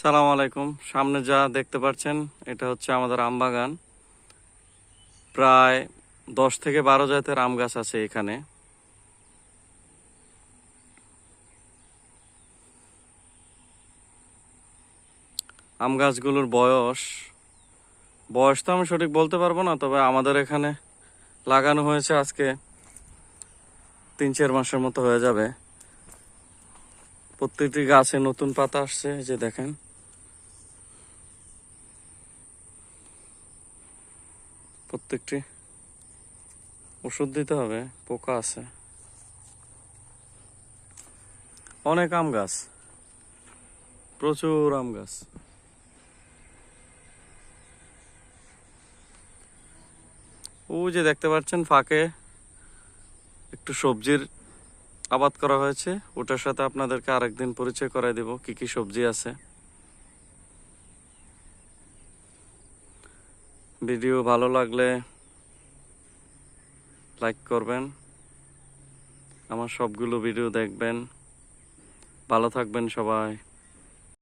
সালাম আলাইকুম। সামনে যা দেখতে পাচ্ছেন, এটা হচ্ছে আমাদের আম বাগান প্রায় দশ থেকে বারো জাতের আম গাছ আছে এখানে। আম গাছগুলোর বয়স বয়স তো আমি সঠিক বলতে পারব না, তবে আমাদের এখানে লাগানো হয়েছে আজকে তিন চার মাসের মতো হয়ে যাবে। প্রত্যেকটি গাছে নতুন পাতা আসছে যে দেখেন। প্রত্যেকটি ওষুধ দিতে হবে, পোকা আছে। অনেক আম গাছ, প্রচুর আম গাছ। ও যে দেখতে পাচ্ছেন ফাঁকে একটু সবজির আবাদ করা হয়েছে, ওটার সাথে আপনাদেরকে আরেকদিন পরিচয় করাই দেব, কি কি সবজি আছে। ভিডিও ভালো লাগলে লাইক করবেন। আমার সবগুলো ভিডিও দেখবেন। ভালো থাকবেন সবাই।